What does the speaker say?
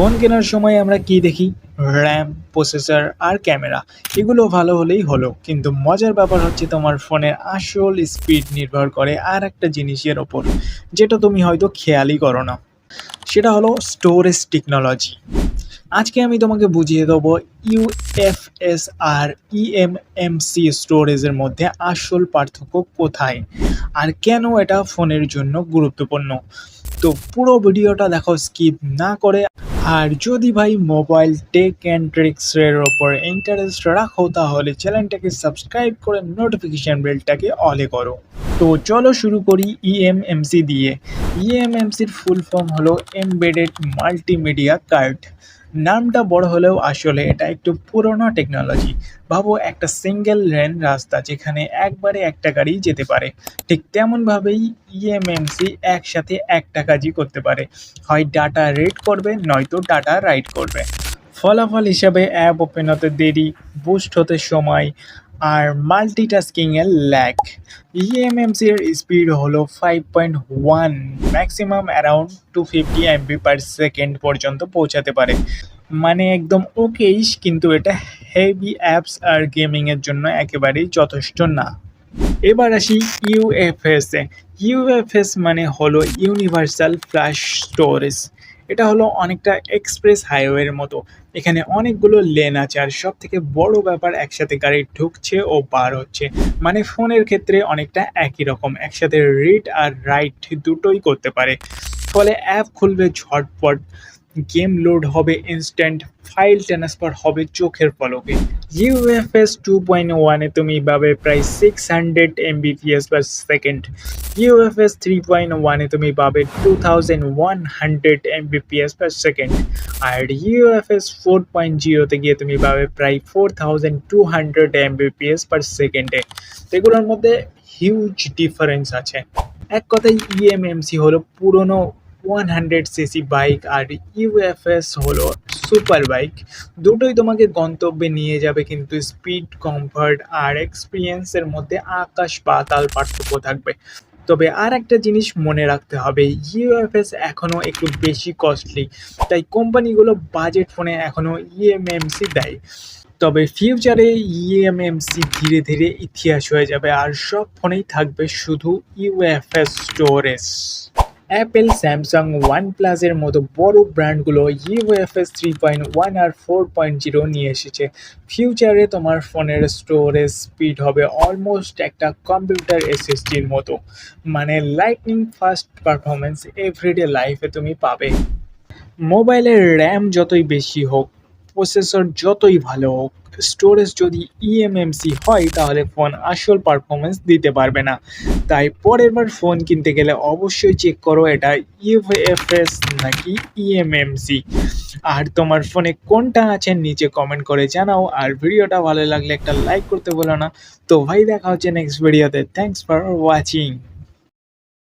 Phone কেনার সময় আমরা কি দেখি? র্যাম প্রসেসর আর ক্যামেরা এগুলো ভালো হলেই হলো, কিন্তু মজার ব্যাপার হচ্ছে তোমার ফোনের আসল স্পিড নির্ভর করে আর একটা জিনিসের ওপর, যেটা তুমি হয়তো খেয়ালই করো না। সেটা হলো স্টোরেজ টেকনোলজি আজকে আমি তোমাকে বুঝিয়ে দেবো ইউএফএস আর ইএমএমসি স্টোরেজের মধ্যে আসল পার্থক্য কোথায়, আর কেন এটা ফোনের জন্য গুরুত্বপূর্ণ। তো পুরো ভিডিওটা দেখো স্কিপ না করে। আর যদি ভাই মোবাইল টেক অ্যান্ড ট্রিক্সের ওপর ইন্টারেস্ট রাখো, তাহলে চ্যানেলটাকে সাবস্ক্রাইব করে নোটিফিকেশান বেলটাকে অলে করো। তো চলো শুরু করি ইএমএমসি দিয়ে। E ইএমএমসির ফুল ফর্ম হলো এমবেডেড মাল্টিমিডিয়া কার্ড নামটা বড় হলেও আসলে এটা একটু পুরনো টেকনোলজি ভাবো একটা সিঙ্গেল লেন রাস্তা যেখানে একবারে একটা গাড়ি যেতে পারে। ঠিক তেমনভাবেই ইএমএমসি একসাথে একটা কাজই করতে পারে। হয় ডাটা রেড করবে, নয়তো ডাটা রাইড করবে। ফলাফল হিসাবে অ্যাপ ওপেন হতে দেরি বুস্ট হতে সময় আর মাল্টিটাস্কিংয়ের ল্যাক ইএমএমসির স্পিড হলো five point one maximum around two fifty MB per second পর্যন্ত পৌঁছাতে পারে। মানে একদম ওকেইশ কিন্তু এটা হেভি অ্যাপস আর গেমিংয়ের জন্য একেবারেই যথেষ্ট না। এবার আসি ইউএফএস এ। ইউএফএস মানে হলো ইউনিভার্সাল ফ্ল্যাশ স্টোরেজ এটা হলো অনেকটা এক্সপ্রেস হাইওয়ের মতো। এখানে অনেকগুলো লেন আছে আর সব থেকে বড় ব্যাপার একসাথে গাড়ি ঢুকছে ও পার হচ্ছে। মানে ফোনের ক্ষেত্রে অনেকটা একই রকম, একসাথে রিড আর রাইট দুটোই করতে পারে। ফলে অ্যাপ খুলবে ঝটপট। গেম লোড হবে ইনস্ট্যান্ট ফাইল ট্রান্সফার হবে চোখের পলকে। ইউএফএস টু পয়েন্ট ওয়ানে তুমি পাবে প্রায় six hundred Mbps per second UFS three point ওয়ানে তুমি পাবে two thousand one hundred Mbps per second আর ইউএফএস ফোর পয়েন্ট জিরোতে গিয়ে তুমি পাবে প্রায় four thousand two hundred Mbps per সেকেন্ডে এগুলোর মধ্যে হিউজ ডিফারেন্স আছে। এক কথায় E ইএমএমসি হলো পুরনো ওয়ান হান্ড্রেড সিসি বাইক আর ইউএফএস হলো সুপার বাইক দুটোই তোমাকে গন্তব্যে নিয়ে যাবে কিন্তু স্পিড কমফর্ট আর এক্সপিরিয়েন্সের মধ্যে আকাশ পাতাল পার্থক্য থাকবে। তবে আর একটা জিনিস মনে রাখতে হবে ইউএফএস এখনও একটু বেশি কস্টলি তাই কোম্পানিগুলো বাজেট ফোনে এখনও ইএমএমসি দেয়। তবে ফিউচারে ইএমএমসি ধীরে ধীরে ইতিহাস হয়ে যাবে আর সব ফোনেই থাকবে শুধু UFS storage Apple Samsung one প্লাসের মতো বড় ব্র্যান্ডগুলো ইউএফএস থ্রি পয়েন্ট ওয়ান আর ফোর পয়েন্ট জিরো নিয়ে এসেছে। ফিউচারে তোমার ফোনের স্টোরেজ স্পিড হবে অলমোস্ট একটা কম্পিউটার এসএসডির মতো। মানে লাইটনিং ফাস্ট পারফরমেন্স এভরিডে লাইফে তুমি পাবে। মোবাইলের র্যাম যতই বেশি হোক প্রসেসর যতই ভালো হোক স্টোরেজ যদি E ইএমএমসি হয়, তাহলে ফোন আসল পারফরমেন্স দিতে পারবে না। তাই পরের বার ফোন কিনতে গেলে অবশ্যই চেক করো, এটা ইউএফএস নাকি E ইএমএমসি আর তোমার ফোনে কোনটা আছে, নিচে কমেন্ট করে জানাও। আর ভিডিওটা ভালো লাগলে একটা লাইক করতে বলো না। তো ভাই, দেখা হচ্ছে নেক্সট ভিডিওতে থ্যাংকস ফর ওয়াচিং